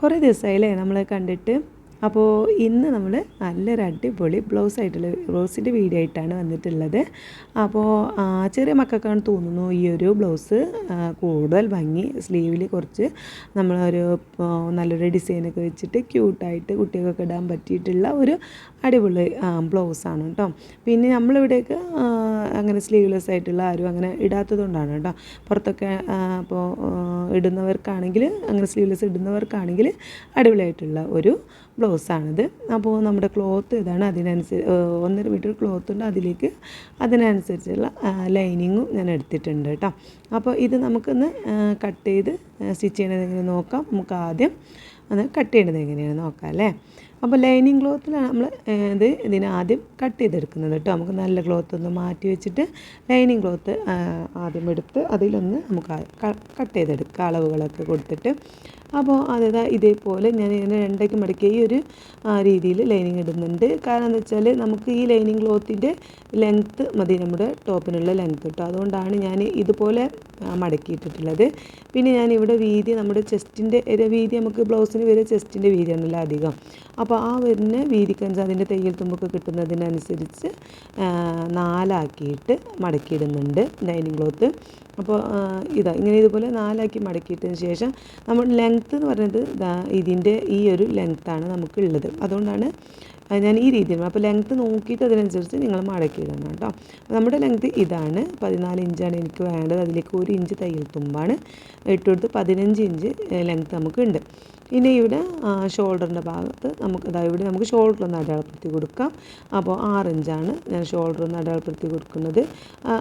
കുറേ ദിവസമായില്ലേ നമ്മൾ കണ്ടിട്ട്? അപ്പോൾ ഇന്ന് നമ്മൾ നല്ലൊരു അടിപൊളി ബ്ലൗസ് ആയിട്ടുള്ള ബ്ലൗസിന്റെ വീഡിയോ ആയിട്ടാണ് വന്നിട്ടുള്ളത്. അപ്പോൾ ചെറിയ മക്കൾക്കാണ് തോന്നുന്നു ഈ ഒരു ബ്ലൗസ് കൂടുതൽ ഭംഗി സ്ലീവിൽ കുറച്ച് നമ്മളൊരു നല്ലൊരു ഡിസൈനൊക്കെ വെച്ചിട്ട് ക്യൂട്ടായിട്ട് കുട്ടികൾക്കൊക്കെ ഇടാൻ പറ്റിയിട്ടുള്ള ഒരു അടിപൊളി ബ്ലൗസാണ് കേട്ടോ. പിന്നെ നമ്മളിവിടെയൊക്കെ അങ്ങനെ സ്ലീവ്ലെസ് ആയിട്ടുള്ള ആരും അങ്ങനെ ഇടാത്തതുകൊണ്ടാണ് കേട്ടോ. പുറത്തൊക്കെ അപ്പോൾ ഇടുന്നവർക്കാണെങ്കിൽ അങ്ങനെ സ്ലീവ്ലെസ് ഇടുന്നവർക്കാണെങ്കിൽ അടിപൊളിയായിട്ടുള്ള ഒരു ബ്ലൗസാണിത്. അപ്പോൾ നമ്മുടെ ക്ലോത്ത് ഇതാണ്. അതിനനുസരിച്ച് ഒന്നര മീറ്റർ ക്ലോത്ത് ഉണ്ട്. അതിലേക്ക് അതിനനുസരിച്ചുള്ള ലൈനിങ്ങും ഞാൻ എടുത്തിട്ടുണ്ട് കേട്ടോ. അപ്പോൾ ഇത് നമുക്കൊന്ന് കട്ട് ചെയ്ത് സ്റ്റിച്ച് ചെയ്യണത് നോക്കാം. നമുക്ക് ആദ്യം അത് കട്ട് ചെയ്യണത് എങ്ങനെയാണ് നോക്കാം അല്ലേ? അപ്പോൾ ലൈനിങ് ക്ലോത്തിലാണ് നമ്മൾ ഇത് ഇതിനെ ആദ്യം കട്ട് ചെയ്തെടുക്കുന്നത് കേട്ടോ. നമുക്ക് നല്ല ക്ലോത്ത് ഒന്ന് മാറ്റി വെച്ചിട്ട് ലൈനിങ് ക്ലോത്ത് ആദ്യം എടുത്ത് അതിലൊന്ന് നമുക്ക് കട്ട് ചെയ്തെടുക്കുക. അളവുകളൊക്കെ കൊടുത്തിട്ട് അപ്പോൾ അതായത് ഇതേപോലെ ഞാൻ ഇങ്ങനെ രണ്ടേക്ക് മടക്കി ഈ ഒരു രീതിയിൽ ലൈനിങ് ഇടുന്നുണ്ട്. കാരണം എന്താ വെച്ചാൽ നമുക്ക് ഈ ലൈനിങ് ക്ലോത്തിന്റെ ലെങ്ത്ത് മതി നമ്മുടെ ടോപ്പിനുള്ള ലെങ്ത്ത് കേട്ടോ. അതുകൊണ്ടാണ് ഞാൻ ഇതുപോലെ മടക്കിയിട്ടിട്ടുള്ളത്. പിന്നെ ഞാൻ ഇവിടെ വീതി നമ്മുടെ ചെസ്റ്റിന്റെ വീതി നമുക്ക് ബ്ലൗസിന് വരെ ചെസ്റ്റിന്റെ വീതിയാണല്ലോ അധികം. അപ്പോൾ ആ വരുന്ന വീതിക്കഞ്ച് അതിന്റെ തയ്യൽ തുമ്പൊക്കെ കിട്ടുന്നതിനനുസരിച്ച് നാലാക്കിയിട്ട് മടക്കിയിടുന്നുണ്ട് ലൈനിങ് ക്ലോത്ത്. അപ്പോൾ ഇതാ ഇങ്ങനെ ഇതുപോലെ നാലാക്കി മടക്കിയിട്ടതിന് ശേഷം നമ്മൾ ലെങ്ത്ത് എന്ന് പറയുന്നത് ഇതിന്റെ ഈ ഒരു ലെങ്ത്താണ് നമുക്കുള്ളത്. അതുകൊണ്ടാണ് ഞാൻ ഈ രീതിയിൽ അപ്പോൾ ലെങ്ത്ത് നോക്കിയിട്ട് അതിനനുസരിച്ച് നിങ്ങൾ മടക്കിയിടണം കേട്ടോ. അപ്പോൾ നമ്മുടെ ലെങ്ത്ത് ഇതാണ്. പതിനാല് ഇഞ്ചാണ് എനിക്ക് വേണ്ടത്. അതിലേക്ക് ഒരു ഇഞ്ച് തയ്യൽ തുമ്പാണ്. ഇട്ട് കൊടുത്ത് പതിനഞ്ച് ഇഞ്ച് ലെങ്ത്ത് നമുക്കുണ്ട്. ഇനി ഇവിടെ ഷോൾഡറിന്റെ ഭാഗത്ത് നമുക്ക് അതായത് ഇവിടെ നമുക്ക് ഷോൾഡർ ഒന്ന് അടയാളപ്പെടുത്തി കൊടുക്കാം. അപ്പോൾ ആറ് ഇഞ്ചാണ് ഞാൻ ഷോൾഡർ ഒന്ന് അടയാളപ്പെടുത്തി കൊടുക്കുന്നത്.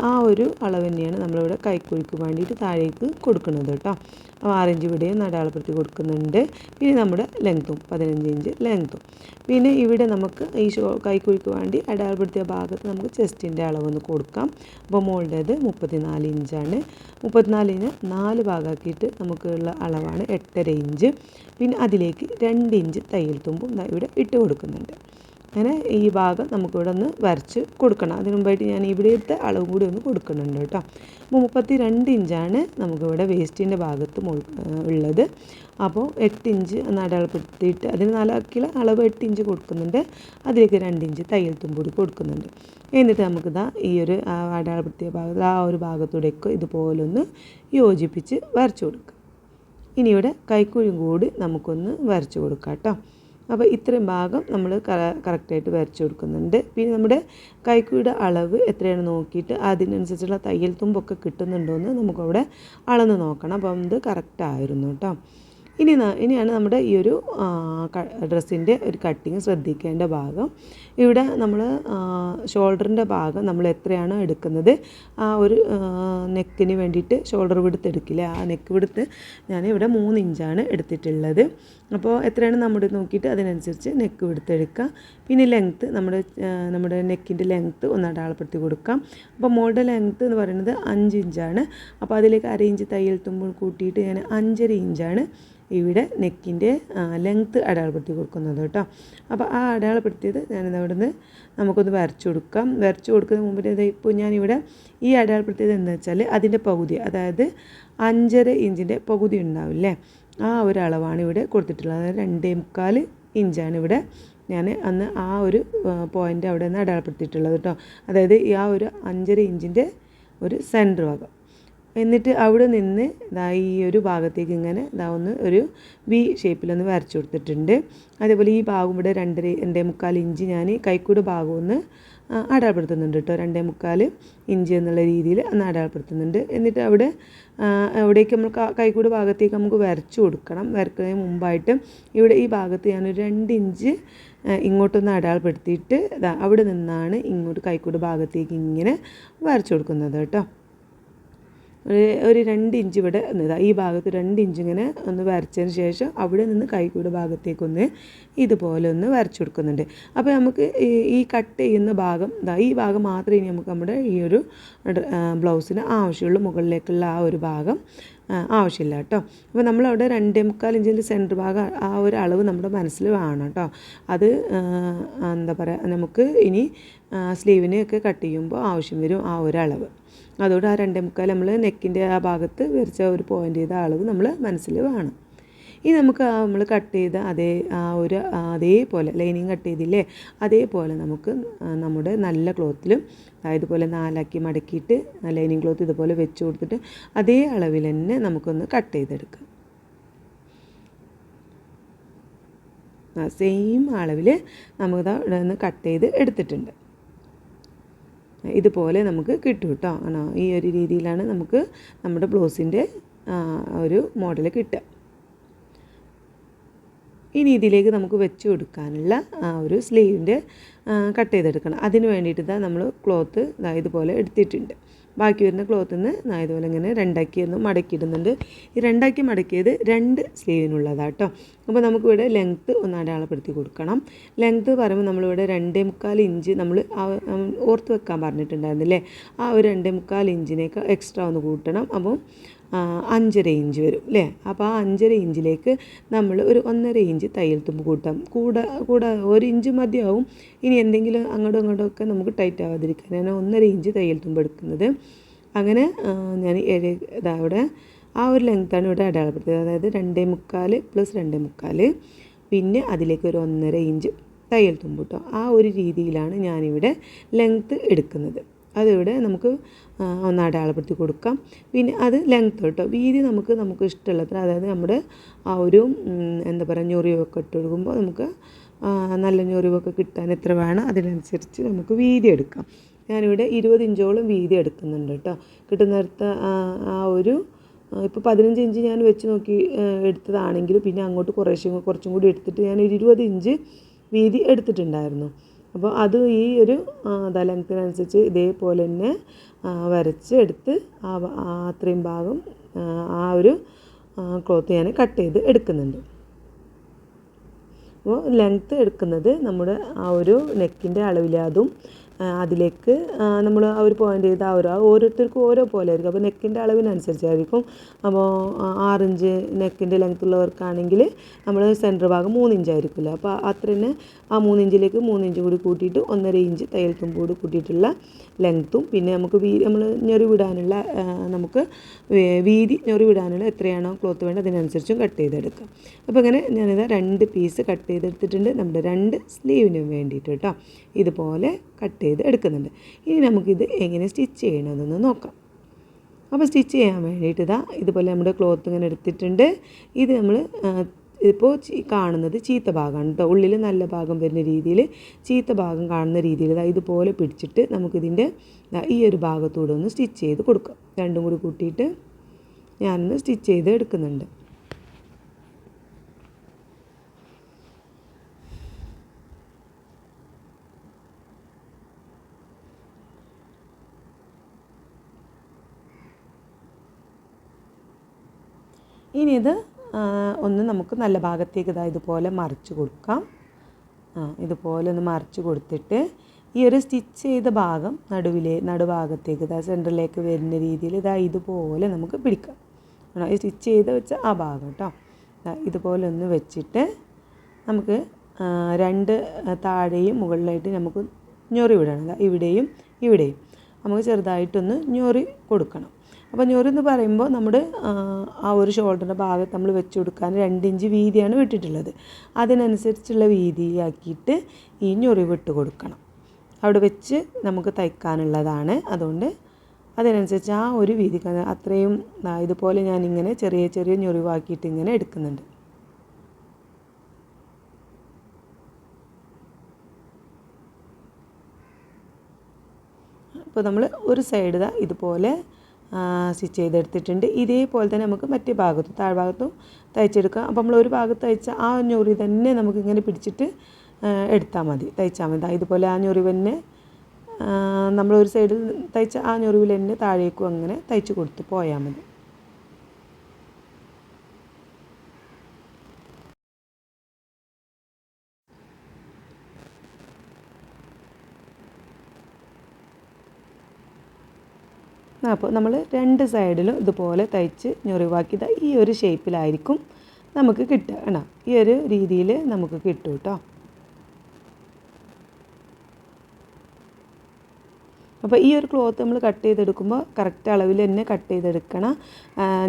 ആ ഒരു അളവ് തന്നെയാണ് നമ്മളിവിടെ കൈക്കുഴിക്ക് വേണ്ടിയിട്ട് താഴേക്ക് കൊടുക്കുന്നത് കേട്ടോ. അപ്പോൾ ആറ് ഇഞ്ച് ഇവിടെയും അടയാളപ്പെടുത്തി കൊടുക്കുന്നുണ്ട്. പിന്നെ നമ്മുടെ ലെങ്ത്തും പതിനഞ്ച് ഇഞ്ച് ലെങ്ത്തും പിന്നെ ഇവിടെ നമുക്ക് ഈ ഷോ കൈക്കുഴിക്ക് വേണ്ടി അടയാളപ്പെടുത്തിയ ഭാഗത്ത് നമുക്ക് ചെസ്റ്റിന്റെ അളവൊന്ന് കൊടുക്കാം. അപ്പോൾ മോളുടേത് മുപ്പത്തിനാല് ഇഞ്ചാണ്. മുപ്പത്തിനാലിന് നാല് ഭാഗമാക്കിയിട്ട് നമുക്കുള്ള അളവാണ് എട്ടര ഇഞ്ച്. പിന്നെ അതിലേക്ക് രണ്ട് ഇഞ്ച് തയ്യൽ തുമ്പും ഇവിടെ ഇട്ട് കൊടുക്കുന്നുണ്ട്. അങ്ങനെ ഈ ഭാഗം നമുക്കിവിടെ ഒന്ന് വരച്ച് കൊടുക്കണം. അതിന് മുമ്പായിട്ട് ഞാൻ ഇവിടെ അളവ് കൂടി ഒന്ന് കൊടുക്കുന്നുണ്ട് കേട്ടോ. അപ്പോൾ മുപ്പത്തി രണ്ട് ഇഞ്ചാണ് നമുക്കിവിടെ വേസ്റ്റിന്റെ ഭാഗത്ത് ഉള്ളത്. അപ്പോൾ എട്ട് ഇഞ്ച് ഒന്ന് അടയാളപ്പെടുത്തിയിട്ട് അതിന് നാലാക്കിയുള്ള അളവ് എട്ട് ഇഞ്ച് കൊടുക്കുന്നുണ്ട്. അതിലേക്ക് രണ്ട് ഇഞ്ച് തയ്യൽ തുമ്പൂടി കൊടുക്കുന്നുണ്ട്. എന്നിട്ട് നമുക്കിതാ ഈ ഒരു അടയാളപ്പെടുത്തിയ ഭാഗത്ത് ആ ഒരു ഭാഗത്തൂടെയൊക്കെ ഇതുപോലൊന്ന് യോജിപ്പിച്ച് വരച്ചു കൊടുക്കുക ഇനി ഇവിടെ കൈക്കുഴിയും കൂടി നമുക്കൊന്ന് വരച്ചു കൊടുക്കാം കേട്ടോ. അപ്പോൾ ഇത്രയും ഭാഗം നമ്മൾ കറക്റ്റായിട്ട് വരച്ചു കൊടുക്കുന്നുണ്ട്. പിന്നെ നമ്മുടെ കൈക്കുഴിയുടെ അളവ് എത്രയാണ് നോക്കിയിട്ട് അതിനനുസരിച്ചുള്ള തയ്യൽ തുമ്പൊക്കെ കിട്ടുന്നുണ്ടോ എന്ന് നമുക്കവിടെ അളന്ന് നോക്കണം. അപ്പം ഇത് കറക്റ്റായിരുന്നു കേട്ടോ. ഇനി ഇനിയാണ് നമ്മുടെ ഈ ഒരു ഡ്രസ്സിന്റെ ഒരു കട്ടിങ് ശ്രദ്ധിക്കേണ്ട ഭാഗം. ഇവിടെ നമ്മൾ ഷോൾഡറിന്റെ ഭാഗം നമ്മൾ എത്രയാണ് എടുക്കുന്നത് ആ ഒരു നെക്കിന് വേണ്ടിയിട്ട് ഷോൾഡർ വിടുത്ത് എടുക്കില്ല? ആ നെക്ക് വിടുത്ത് ഞാൻ ഇവിടെ മൂന്ന് ഇഞ്ചാണ് എടുത്തിട്ടുള്ളത്. അപ്പോൾ എത്രയാണ് നമ്മുടെ നോക്കിയിട്ട് അതിനനുസരിച്ച് നെക്ക് വിടുത്തെടുക്കുക പിന്നെ ലെങ്ത്ത് നമ്മുടെ നമ്മുടെ നെക്കിന്റെ ലെങ്ത്ത് ഒന്ന് അടയാളപ്പെടുത്തി കൊടുക്കാം. അപ്പോൾ മോളുടെ ലെങ്ത്ത് എന്ന് പറയുന്നത് അഞ്ച് ഇഞ്ചാണ്. അപ്പോൾ അതിലേക്ക് അര ഇഞ്ച് തയ്യൽ തുമ്പോൾ കൂട്ടിയിട്ട് ഞാൻ അഞ്ചര ഇഞ്ചാണ് ഇവിടെ നെക്കിന്റെ ലെങ്ത്ത് അടയാളപ്പെടുത്തി കൊടുക്കുന്നത് കേട്ടോ. അപ്പോൾ ആ അടയാളപ്പെടുത്തിയത് ഞാനിത് നിന്ന് നമുക്കൊന്ന് വരച്ചു കൊടുക്കാം. വരച്ചു കൊടുക്കുന്ന മുമ്പിൽ ഇപ്പോൾ ഞാനിവിടെ ഈ അടയാളപ്പെടുത്തിയത് എന്താ വെച്ചാൽ അതിന്റെ പകുതി അതായത് അഞ്ചര ഇഞ്ചിന്റെ പകുതി ഉണ്ടാവില്ലേ? ആ ഒരു അളവാണ് ഇവിടെ കൊടുത്തിട്ടുള്ളത്. അതായത് രണ്ടേ മുക്കാൽ ഇഞ്ചാണ് ഇവിടെ ഞാൻ അന്ന് ആ ഒരു പോയിന്റ് അവിടെ നിന്ന് അടയാളപ്പെടുത്തിയിട്ടുള്ളത് കേട്ടോ. അതായത് ആ ഒരു അഞ്ചര ഇഞ്ചിന്റെ ഒരു സെന്റർ ഭാഗം. എന്നിട്ട് അവിടെ നിന്ന് ഇതാ ഈ ഒരു ഭാഗത്തേക്ക് ഇങ്ങനെ ഇതാ ഒന്ന് ഒരു വി ഷേപ്പിലൊന്ന് വരച്ചു കൊടുത്തിട്ടുണ്ട്. അതേപോലെ ഈ ഭാഗം ഇവിടെ രണ്ടര രണ്ടേ മുക്കാൽ ഇഞ്ച് ഞാൻ കൈക്കൂട് ഭാഗം ഒന്ന് അടയാളപ്പെടുത്തുന്നുണ്ട് കേട്ടോ. രണ്ടേ മുക്കാൽ ഇഞ്ച് എന്നുള്ള രീതിയിൽ ഒന്ന് അടയാളപ്പെടുത്തുന്നുണ്ട് എന്നിട്ട് അവിടെ അവിടേക്ക് നമ്മൾ കൈക്കൂട് ഭാഗത്തേക്ക് നമുക്ക് വരച്ചു കൊടുക്കണം. വരക്കുന്നതിന് മുമ്പായിട്ട് ഇവിടെ ഈ ഭാഗത്ത് ഞാനൊരു രണ്ട് ഇഞ്ച് ഇങ്ങോട്ടൊന്ന് അടയാളപ്പെടുത്തിയിട്ട് അവിടെ നിന്നാണ് ഇങ്ങോട്ട് കൈക്കൂട് ഭാഗത്തേക്ക് ഇങ്ങനെ വരച്ചു കൊടുക്കുന്നത് കേട്ടോ. ഒരു രണ്ട് ഇഞ്ച് ഇവിടെ ഇതാ ഈ ഭാഗത്ത് രണ്ട് ഇഞ്ച് ഇങ്ങനെ ഒന്ന് വരച്ചതിന് ശേഷം അവിടെ നിന്ന് കൈക്കൂടെ ഭാഗത്തേക്കൊന്ന് ഇതുപോലെ ഒന്ന് വരച്ചു കൊടുക്കുന്നുണ്ട്. അപ്പോൾ നമുക്ക് ഈ കട്ട് ചെയ്യുന്ന ഭാഗം ഇതാ ഈ ഭാഗം മാത്രമേ ഇനി നമുക്ക് നമ്മുടെ ഈ ഒരു ബ്ലൗസിന് ആവശ്യമുള്ളൂ. മുകളിലേക്കുള്ള ആ ഒരു ഭാഗം ആവശ്യമില്ല കേട്ടോ. അപ്പോൾ നമ്മളവിടെ രണ്ടേ മുക്കാൽ ഇഞ്ചിന്റെ സെന്റർ ഭാഗം ആ ഒരു അളവ് നമ്മുടെ മനസ്സിൽ വേണം കേട്ടോ. അത് എന്താ പറയുക നമുക്ക് ഇനി സ്ലീവിനെയൊക്കെ കട്ട് ചെയ്യുമ്പോൾ ആവശ്യം വരും ആ ഒരു അളവ്. അതുകൊണ്ട് ആ രണ്ടേ മുക്കാൽ നമ്മൾ നെക്കിന്റെ ആ ഭാഗത്ത് വരച്ച ഒരു പോയിന്റ് ചെയ്ത അളവ് നമ്മൾ മനസ്സിൽ വേണം. ഇനി നമുക്ക് നമ്മൾ കട്ട് ചെയ്ത അതേ ആ ഒരു അതേപോലെ ലൈനിങ് കട്ട് ചെയ്തില്ലേ അതേപോലെ നമുക്ക് നമ്മുടെ നല്ല ക്ലോത്തിലും ഇതുപോലെ നാലാക്കി മടക്കിയിട്ട് ലൈനിങ് ക്ലോത്ത് ഇതുപോലെ വെച്ച് കൊടുത്തിട്ട് അതേ അളവിൽ തന്നെ നമുക്കൊന്ന് കട്ട് ചെയ്തെടുക്കാം. സെയിം അളവിൽ നമുക്ക് നിന്ന് കട്ട് ചെയ്ത് എടുത്തിട്ടുണ്ട്. ഇതുപോലെ നമുക്ക് കിട്ടും കേട്ടോ. ആണോ? ഈ ഒരു രീതിയിലാണ് നമുക്ക് നമ്മുടെ ബ്ലൗസിന്റെ ഒരു മോഡൽ കിട്ടുക. ഈ രീതിയിലേക്ക് നമുക്ക് വെച്ച് കൊടുക്കാനുള്ള ഒരു സ്ലീവിന്റെ കട്ട് ചെയ്തെടുക്കണം. അതിന് വേണ്ടിയിട്ട് നമ്മൾ ക്ലോത്ത് ഇതുപോലെ എടുത്തിട്ടുണ്ട്. ബാക്കി വരുന്ന ക്ലോത്തിൽ നിന്ന് ഇതുപോലെ ഇങ്ങനെ രണ്ടാക്കി ഒന്ന് മടക്കിയിടുന്നുണ്ട്. ഈ രണ്ടാക്കി മടക്കിയത് രണ്ട് സ്ലീവിനുള്ളതാണ് കേട്ടോ അപ്പോൾ നമുക്കിവിടെ ലെങ്ത്ത് ഒന്ന് അടയാളപ്പെടുത്തി കൊടുക്കണം. ലെങ്ത്ത് പറയുമ്പോൾ നമ്മളിവിടെ രണ്ടേ മുക്കാൽ ഇഞ്ച് നമ്മൾ ഓർത്ത് വെക്കാൻ പറഞ്ഞിട്ടുണ്ടായിരുന്നില്ലേ? ആ ഒരു രണ്ടേ മുക്കാൽ ഇഞ്ചിനേക്ക് എക്സ്ട്രാ ഒന്ന് കൂട്ടണം. അപ്പം അഞ്ചര ഇഞ്ച് വരും അല്ലേ അപ്പോൾ ആ അഞ്ചര ഇഞ്ചിലേക്ക് നമ്മൾ ഒരു ഒന്നര ഇഞ്ച് തയ്യൽ തുമ്പ് കൂട്ടാം. കൂടെ കൂടെ ഒരു ഇഞ്ച് മതിയാവും. ഇനി എന്തെങ്കിലും അങ്ങോട്ടും ഇങ്ങോട്ടും ഒക്കെ നമുക്ക് ടൈറ്റ് ആവാതിരിക്കാൻ. ഞാൻ ഒന്നര ഇഞ്ച് തയ്യൽ തുമ്പ് എടുക്കുന്നത്. അങ്ങനെ ഞാൻ ഏഴ് ഇതാ ഇവിടെ ആ ഒരു ലെങ്ത്താണ് ഇവിടെ അടയാളപ്പെടുത്തിയത്. അതായത് രണ്ടേ മുക്കാൽ പ്ലസ് രണ്ടേ മുക്കാൽ പിന്നെ അതിലേക്ക് ഒരു ഒന്നര ഇഞ്ച് തയ്യൽ തുമ്പ് കേട്ടോ ആ ഒരു രീതിയിലാണ് ഞാനിവിടെ ലെങ്ത്ത് എടുക്കുന്നത്. അതിവിടെ നമുക്ക് ഒന്ന് അടയാളപ്പെടുത്തി കൊടുക്കാം. പിന്നെ അത് ലെങ്ത് കേട്ടോ. വീതി നമുക്ക് നമുക്ക് ഇഷ്ടമുള്ളത്ര അതായത് നമ്മുടെ ആ ഒരു എന്താ പറയുക ഞൊറിവൊക്കെ ഇട്ട് കൊടുക്കുമ്പോൾ നമുക്ക് നല്ല ഞൊറിവൊക്കെ കിട്ടാൻ എത്ര വേണം അതിനനുസരിച്ച് നമുക്ക് വീതി എടുക്കാം. ഞാനിവിടെ ഇരുപത് ഇഞ്ചോളം വീതി എടുക്കുന്നുണ്ട് കേട്ടോ. കിട്ടുന്നിടത്ത് ആ ഒരു ഇപ്പോൾ പതിനഞ്ച് ഇഞ്ച് ഞാൻ വെച്ച് നോക്കി എടുത്തതാണെങ്കിലും പിന്നെ അങ്ങോട്ട് കുറേശ്ശെ കുറച്ചും കൂടി എടുത്തിട്ട് ഞാൻ ഒരു ഇരുപത് ഇഞ്ച് വീതി എടുത്തിട്ടുണ്ടായിരുന്നു. അപ്പോൾ അത് ഈ ഒരു തലത്തിനനുസരിച്ച് ഇതേപോലെ തന്നെ വരച്ച് എടുത്ത് ആ അത്രയും ഭാഗം ആ ഒരു ക്ലോത്ത് ഞാൻ കട്ട് ചെയ്ത് എടുക്കുന്നുണ്ട്. അപ്പോൾ ലെങ്ത്ത് എടുക്കുന്നത് നമ്മുടെ ആ ഒരു നെക്കിന്റെ അളവിലാതും അതിലേക്ക് നമ്മൾ ആ ഒരു പോയിന്റ് ചെയ്ത് ആ ഒരു ഓരോരുത്തർക്കും ഓരോ പോലെ ആയിരിക്കും. അപ്പോൾ നെക്കിന്റെ അളവിനനുസരിച്ചായിരിക്കും. അപ്പോൾ ആറിഞ്ച് നെക്കിന്റെ ലെങ്ത് ഉള്ളവർക്കാണെങ്കിൽ നമ്മൾ സെന്റർ ഭാഗം മൂന്ന് ഇഞ്ച് ആയിരിക്കില്ല അപ്പോൾ അത്ര തന്നെ ആ മൂന്ന് ഇഞ്ചിലേക്ക് ഇഞ്ച് കൂടി കൂട്ടിയിട്ട് ഒന്നര ഇഞ്ച് തയ്യൽ കൂടി കൂട്ടിയിട്ടുള്ള ലെങ്ത്തും പിന്നെ നമുക്ക് വീ നമ്മൾ ഞൊറി വിടാനുള്ള നമുക്ക് വീതി ഞൊറി വിടാനുള്ള എത്രയാണോ ക്ലോത്ത് വേണ്ടത് അതിനനുസരിച്ചും കട്ട് ചെയ്തെടുക്കാം. അപ്പോൾ ഇങ്ങനെ ഞാനിത് രണ്ട് പീസ് കട്ട് ചെയ്തെടുത്തിട്ടുണ്ട്. നമ്മുടെ രണ്ട് സ്ലീവിനും വേണ്ടിയിട്ട് കേട്ടോ ഇതുപോലെ കട്ട് ചെയ്ത് എടുക്കുന്നുണ്ട്. ഇനി നമുക്കിത് എങ്ങനെ സ്റ്റിച്ച് ചെയ്യണമെന്ന് നോക്കാം. അപ്പോൾ സ്റ്റിച്ച് ചെയ്യാൻ വേണ്ടിയിട്ട് ഇതാ ഇതുപോലെ നമ്മുടെ ക്ലോത്ത് ഇങ്ങനെ എടുത്തിട്ടുണ്ട്. ഇത് നമ്മൾ ഇപ്പോൾ കാണുന്നത് ചീത്ത ഭാഗമാണ് കേട്ടോ ഉള്ളിൽ നല്ല ഭാഗം വരുന്ന രീതിയിൽ ചീത്ത ഭാഗം കാണുന്ന രീതിയിൽ ഇതാ ഇതുപോലെ പിടിച്ചിട്ട് നമുക്കിതിന്റെ ഈ ഒരു ഭാഗത്തൂടെ ഒന്ന് സ്റ്റിച്ച് ചെയ്ത് കൊടുക്കാം. രണ്ടും കൂടി കൂട്ടിയിട്ട് ഞാനൊന്ന് സ്റ്റിച്ച് ചെയ്ത് എടുക്കുന്നുണ്ട്. ഇനി ഇത് ഒന്ന് നമുക്ക് നല്ല ഭാഗത്തേക്ക് ഇതാ ഇതുപോലെ മറിച്ച് കൊടുക്കാം. ആ ഇതുപോലെ ഒന്ന് മറിച്ച് കൊടുത്തിട്ട് ഈ ഒരു സ്റ്റിച്ച് ചെയ്ത ഭാഗം നടുവിലെ നടുഭാഗത്തേക്ക് ഇതാ സെന്ററിലേക്ക് വരുന്ന രീതിയിൽ ഇതാ ഇതുപോലെ നമുക്ക് പിടിക്കാം. ആണോ? ഈ സ്റ്റിച്ച് ചെയ്ത് വെച്ച ആ ഭാഗം കേട്ടോ ഇതുപോലെ ഒന്ന് വെച്ചിട്ട് നമുക്ക് രണ്ട് താഴെയും മുകളിലായിട്ട് നമുക്ക് ഞൊറി വിടണം. ഇവിടെയും ഇവിടെയും. നമുക്ക് ചെറുതായിട്ടൊന്ന് ഞൊറി കൊടുക്കണം. അപ്പോൾ ഞൊറി പറയുമ്പോൾ നമ്മുടെ ആ ഒരു ഷോൾഡറിന്റെ ഭാഗത്ത് നമ്മൾ വെച്ച് കൊടുക്കാൻ രണ്ട് ഇഞ്ച് വീതിയാണ് വിട്ടിട്ടുള്ളത്. അതിനനുസരിച്ചുള്ള വീതിയാക്കിയിട്ട് ഈ ഞൊറി വിട്ട് കൊടുക്കണം. അവിടെ വെച്ച് നമുക്ക് തയ്ക്കാനുള്ളതാണ്. അതുകൊണ്ട് അതിനനുസരിച്ച് ആ ഒരു വീതി അത്രയും ഇതുപോലെ ഞാനിങ്ങനെ ചെറിയ ചെറിയ ഞൊറിവാക്കിയിട്ട് ഇങ്ങനെ എടുക്കുന്നുണ്ട്. അപ്പോൾ നമ്മൾ ഒരു സൈഡ് ഇതുപോലെ സ്റ്റിച്ച് ചെയ്തെടുത്തിട്ടുണ്ട്. ഇതേപോലെ തന്നെ നമുക്ക് മറ്റേ ഭാഗത്തും താഴ്ഭാഗത്തും തയ്ച്ചെടുക്കാം. അപ്പോൾ നമ്മൾ ഒരു ഭാഗത്ത് തയ്ച്ച ആ ഞൊറി തന്നെ നമുക്ക് ഇങ്ങനെ പിടിച്ചിട്ട് എടുത്താൽ മതി. തയ്ച്ചാൽ മതി. ഇതുപോലെ ആ ഞൊറി തന്നെ നമ്മളൊരു സൈഡിൽ തയ്ച്ച ആ ഞൊറിവിൽ തന്നെ താഴേക്കും അങ്ങനെ തയ്ച്ച് കൊടുത്ത് പോയാൽ മതി. അപ്പോൾ നമ്മൾ രണ്ട് സൈഡിലും ഇതുപോലെ തയ്ച്ച് ഞൊറിവാക്കിയത് ഈ ഒരു ഷേപ്പിലായിരിക്കും നമുക്ക് കിട്ടുക കേട്ടോ ഈ ഒരു രീതിയിൽ നമുക്ക് കിട്ടും കേട്ടോ അപ്പോൾ ഈ ഒരു ക്ലോത്ത് നമ്മൾ കട്ട് ചെയ്തെടുക്കുമ്പോൾ കറക്റ്റ് അളവിൽ തന്നെ കട്ട് ചെയ്തെടുക്കണം.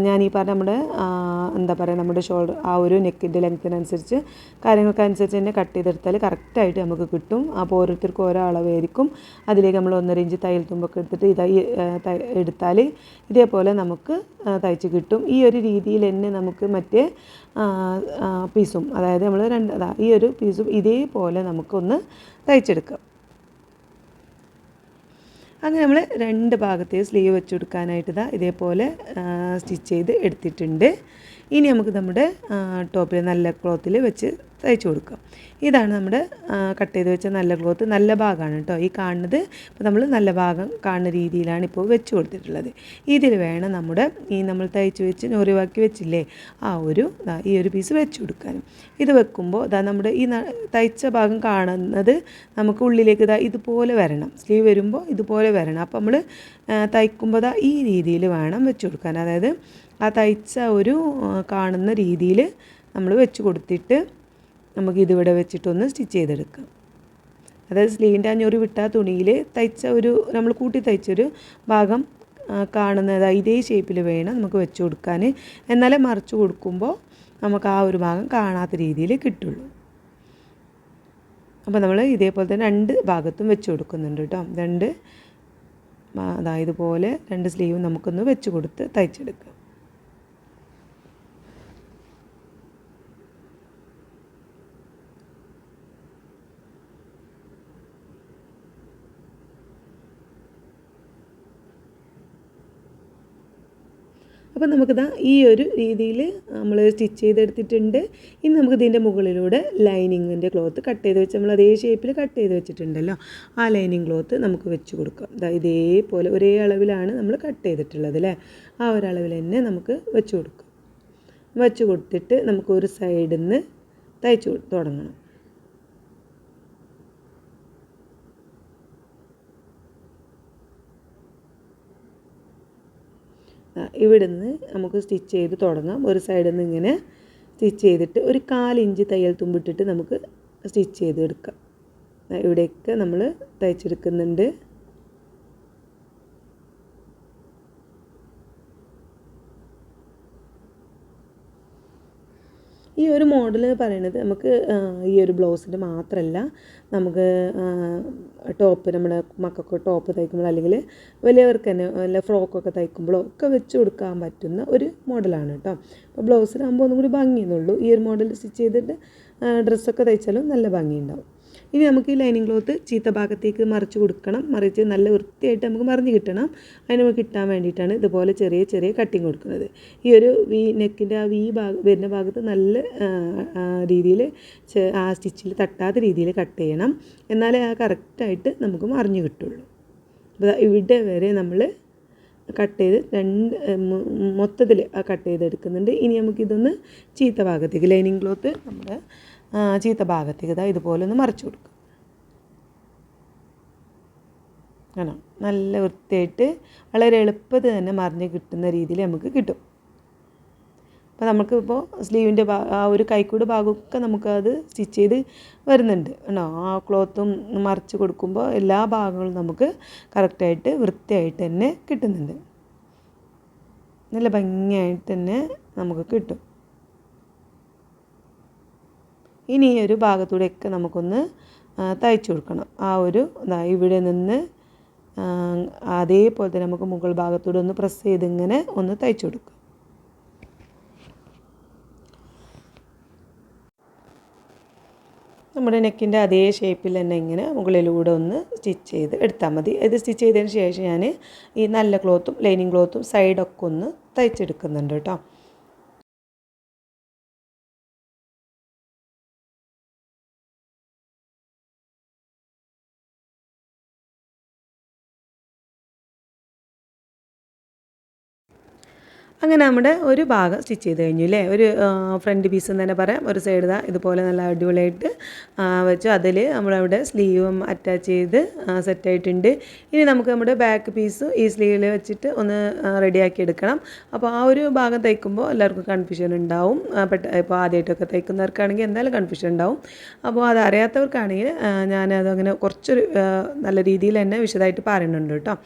ഞാൻ ഈ പറഞ്ഞ നമ്മുടെ എന്താ പറയുക നമ്മുടെ ഷോൾഡർ ആ ഒരു നെക്കിന്റെ ലെങ്ത്തിനനുസരിച്ച് കാര്യങ്ങൾക്കനുസരിച്ച് തന്നെ കട്ട് ചെയ്തെടുത്താൽ കറക്റ്റായിട്ട് നമുക്ക് കിട്ടും. അപ്പോൾ ഓരോരുത്തർക്കും ഓരോ അളവായിരിക്കും. അതിലേക്ക് നമ്മൾ ഒന്നര ഇഞ്ച് തയ്യൽ തുമ്പൊക്കെ എടുത്തിട്ട് ഇതായി എടുത്താൽ ഇതേപോലെ നമുക്ക് തയ്ച്ച് കിട്ടും. ഈ ഒരു രീതിയിൽ തന്നെ നമുക്ക് മറ്റേ പീസും അതായത് നമ്മൾ രണ്ട് ഈ ഒരു പീസും ഇതേപോലെ നമുക്കൊന്ന് തയ്ച്ചെടുക്കാം. അങ്ങനെ നമ്മൾ രണ്ട് ഭാഗത്തെ സ്ലീവ് വെച്ച് കൊടുക്കാനായിട്ട് ഇതാ ഇതേപോലെ സ്റ്റിച്ച് ചെയ്ത് എടുത്തിട്ടുണ്ട്. ഇനി നമുക്ക് നമ്മുടെ ടോപ്പിൽ നല്ല ക്ലോത്തിൽ വെച്ച് തയ്ച്ച് കൊടുക്കുക. ഇതാണ് നമ്മുടെ കട്ട് ചെയ്ത് വെച്ച നല്ല ക്ലോത്ത്. നല്ല ഭാഗമാണ് കേട്ടോ ഈ കാണുന്നത്. ഇപ്പോൾ നമ്മൾ നല്ല ഭാഗം കാണുന്ന രീതിയിലാണ് ഇപ്പോൾ വെച്ച് കൊടുത്തിട്ടുള്ളത്. ഇതിൽ വേണം നമ്മുടെ ഈ നമ്മൾ തയ്ച്ച് വെച്ച് ഞൊറിവാക്കി വെച്ചില്ലേ ആ ഒരു ഈ ഒരു പീസ് വെച്ച് കൊടുക്കാനും. ഇത് വെക്കുമ്പോൾ ഇതാ നമ്മുടെ ഈ തയ്ച്ച ഭാഗം കാണുന്നത് നമുക്ക് ഉള്ളിലേക്ക് ഇതാ ഇതുപോലെ വരണം. സ്ലീവ് വരുമ്പോൾ ഇതുപോലെ വരണം. അപ്പോൾ നമ്മൾ തയ്ക്കുമ്പോൾ ദാ ഈ രീതിയിൽ വേണം വെച്ച് കൊടുക്കാൻ. അതായത് ആ തയ്ച്ച ഒരു കാണുന്ന രീതിയിൽ നമ്മൾ വെച്ച് കൊടുത്തിട്ട് നമുക്ക് ഇതിവിടെ വെച്ചിട്ടൊന്ന് സ്റ്റിച്ച് ചെയ്തെടുക്കാം. അതായത് സ്ലീവിന്റെ അഞ്ഞൂറ് വിട്ട തുണിയിൽ തയ്ച്ച ഒരു നമ്മൾ കൂട്ടി തയ്ച്ചൊരു ഭാഗം കാണുന്നത് ഇതേ ഷേപ്പിൽ വേണം നമുക്ക് വെച്ച് കൊടുക്കാൻ എന്നാലേ മറിച്ച് കൊടുക്കുമ്പോൾ നമുക്ക് ആ ഒരു ഭാഗം കാണാത്ത രീതിയിൽ കിട്ടുള്ളൂ. അപ്പോൾ നമ്മൾ ഇതേപോലെ തന്നെ രണ്ട് ഭാഗത്തും വെച്ച് കൊടുക്കുന്നുണ്ട് കേട്ടോ. രണ്ട് ആ, അതാ ഇതുപോലെ രണ്ട് സ്ലീവും നമുക്കൊന്ന് വെച്ച് കൊടുത്ത് തയ്ച്ചെടുക്കാം. അപ്പോൾ നമുക്കിതാ ഈ ഒരു രീതിയിൽ നമ്മൾ സ്റ്റിച്ച് ചെയ്തെടുത്തിട്ടുണ്ട്. ഇനി നമുക്ക് ഇതിന്റെ മുകളിലൂടെ ലൈനിങ്ങിന്റെ ക്ലോത്ത് കട്ട് ചെയ്ത് വെച്ച് നമ്മൾ അതേ ഷേപ്പിൽ കട്ട് ചെയ്ത് വെച്ചിട്ടുണ്ടല്ലോ. ആ ലൈനിങ് ക്ലോത്ത് നമുക്ക് വെച്ച് കൊടുക്കാം. ദാ ഇതേപോലെ ഒരേ അളവിലാണ് നമ്മൾ കട്ട് ചെയ്തിട്ടുള്ളത് അല്ലേ? ആ ഒരളവിൽ തന്നെ നമുക്ക് വെച്ച് കൊടുക്കാം. വെച്ച് കൊടുത്തിട്ട് നമുക്ക് ഒരു സൈഡിൽ നിന്ന് തയ്ച്ച് തുടങ്ങണം ആ, ഇവിടുന്ന് നമുക്ക് സ്റ്റിച്ച് ചെയ്ത് തുടങ്ങാം. ഒരു സൈഡിൽ നിന്ന് ഇങ്ങനെ സ്റ്റിച്ച് ചെയ്തിട്ട് ഒരു കാലിഞ്ച് തയ്യൽ തുമ്പിട്ടിട്ട് നമുക്ക് സ്റ്റിച്ച് ചെയ്ത് എടുക്കാം ഇവിടെയൊക്കെ നമ്മൾ തയ്ച്ചെടുക്കുന്നുണ്ട്. ഈ ഒരു മോഡൽ പറയുന്നത് നമുക്ക് ഈ ഒരു ബ്ലൗസിന്റെ മാത്രമല്ല നമുക്ക് ടോപ്പ് നമ്മുടെ മക്കൾക്ക് ടോപ്പ് തയ്ക്കുമ്പോൾ അല്ലെങ്കിൽ വലിയവർക്ക് തന്നെ വല്ല ഫ്രോക്കൊക്കെ തയ്ക്കുമ്പോഴോ ഒക്കെ വെച്ച് കൊടുക്കാൻ പറ്റുന്ന ഒരു മോഡലാണ് കേട്ടോ. അപ്പോൾ ബ്ലൗസിനാകുമ്പോൾ ഒന്നും കൂടി ഭംഗിയെന്നുള്ളൂ ഈ ഒരു മോഡൽ സ്റ്റിച്ച് ചെയ്തിട്ട് ഡ്രസ്സൊക്കെ തയ്ച്ചാലും നല്ല ഭംഗിയുണ്ടാവും. ഇനി നമുക്ക് ഈ ലൈനിങ് ക്ലോത്ത് ചീത്ത ഭാഗത്തേക്ക് മറിച്ച് കൊടുക്കണം. മറിച്ച് നല്ല വൃത്തിയായിട്ട് നമുക്ക് മറിഞ്ഞ് കിട്ടണം. അതിന് നമുക്ക് കിട്ടാൻ വേണ്ടിയിട്ടാണ് ഇതുപോലെ ചെറിയ ചെറിയ കട്ടിങ് കൊടുക്കുന്നത്. ഈ ഒരു വി നെക്കിന്റെ ആ വി ഭാഗം വരുന്ന ഭാഗത്ത് നല്ല രീതിയിൽ ആ സ്റ്റിച്ചിൽ തട്ടാത്ത രീതിയിൽ കട്ട് ചെയ്യണം. എന്നാലേ ആ കറക്റ്റായിട്ട് നമുക്ക് മറിഞ്ഞ് കിട്ടുള്ളൂ. അപ്പോൾ ഇവിടെ വരെ നമ്മൾ കട്ട് ചെയ്ത് രണ്ട് മൊത്തത്തിൽ ആ കട്ട് ചെയ്തെടുക്കുന്നുണ്ട്. ഇനി നമുക്കിതൊന്ന് ചീത്ത ഭാഗത്തേക്ക് ലൈനിങ് ക്ലോത്ത് നമ്മുടെ ആ, ചീത്ത ഭാഗത്തേക്ക് ഇതാ ഇതുപോലെ ഒന്ന് മറിച്ചു കൊടുക്കുക ആണോ? നല്ല വൃത്തിയായിട്ട് വളരെ എളുപ്പത്തിൽ തന്നെ മറിഞ്ഞ് കിട്ടുന്ന രീതിയിൽ നമുക്ക് കിട്ടും. അപ്പോൾ നമുക്ക് ഇപ്പോൾ സ്ലീവിന്റെ ആ ഒരു കൈക്കൂട് ഭാഗമൊക്കെ നമുക്കത് സ്റ്റിച്ച് ചെയ്ത് വരുന്നുണ്ട്. ആണോ? ആ ക്ലോത്തും മറിച്ച് കൊടുക്കുമ്പോൾ എല്ലാ ഭാഗങ്ങളും നമുക്ക് കറക്റ്റായിട്ട് വൃത്തിയായിട്ട് തന്നെ കിട്ടുന്നുണ്ട്. നല്ല ഭംഗിയായിട്ട് തന്നെ നമുക്ക് കിട്ടും. ഇനി ഈ ഒരു ഭാഗത്തൂടെയൊക്കെ നമുക്കൊന്ന് തയ്ച്ചു കൊടുക്കണം. ആ ഒരു ഇവിടെ നിന്ന് അതേപോലെ തന്നെ നമുക്ക് മുകൾ ഭാഗത്തൂടെ ഒന്ന് പ്രസ് ചെയ്ത് ഇങ്ങനെ ഒന്ന് തയ്ച്ചു കൊടുക്കുക നമ്മുടെ നെക്കിന്റെ അതേ ഷേപ്പിൽ തന്നെ ഇങ്ങനെ മുകളിലൂടെ ഒന്ന് സ്റ്റിച്ച് ചെയ്ത് എടുത്താൽ മതി. ഇത് സ്റ്റിച്ച് ചെയ്തതിന് ശേഷം ഞാൻ ഈ നല്ല ക്ലോത്തും ലൈനിങ് ക്ലോത്തും സൈഡൊക്കെ ഒന്ന് തയ്ച്ചെടുക്കുന്നുണ്ട് കേട്ടോ. അങ്ങനെ നമ്മുടെ ഒരു ഭാഗം സ്റ്റിച്ച് ചെയ്ത് കഴിഞ്ഞു അല്ലേ ഒരു ഫ്രണ്ട് പീസ് എന്ന് തന്നെ പറയാം. ഒരു സൈഡ് ഇതാ ഇതുപോലെ നല്ല അടിപൊളിയായിട്ട് വെച്ചു. അതിൽ നമ്മളവിടെ സ്ലീവും അറ്റാച്ച് ചെയ്ത് സെറ്റായിട്ടുണ്ട് ഇനി നമുക്ക് നമ്മുടെ ബാക്ക് പീസ് ഈ സ്ലീവിൽ വെച്ചിട്ട് ഒന്ന് റെഡിയാക്കി എടുക്കണം. അപ്പോൾ ആ ഒരു ഭാഗം തയ്ക്കുമ്പോൾ എല്ലാവർക്കും കൺഫ്യൂഷൻ ഉണ്ടാവും. പെട്ട ഇപ്പോൾ ആദ്യമായിട്ടൊക്കെ തയ്ക്കുന്നവർക്കാണെങ്കിൽ എന്തായാലും കൺഫ്യൂഷൻ ഉണ്ടാവും. അപ്പോൾ അത് അറിയാത്തവർക്കാണെങ്കിൽ ഞാനത് അങ്ങനെ കുറച്ചൊരു നല്ല രീതിയിൽ തന്നെ വിശദമായിട്ട് പറയുന്നുണ്ട് കേട്ടോ.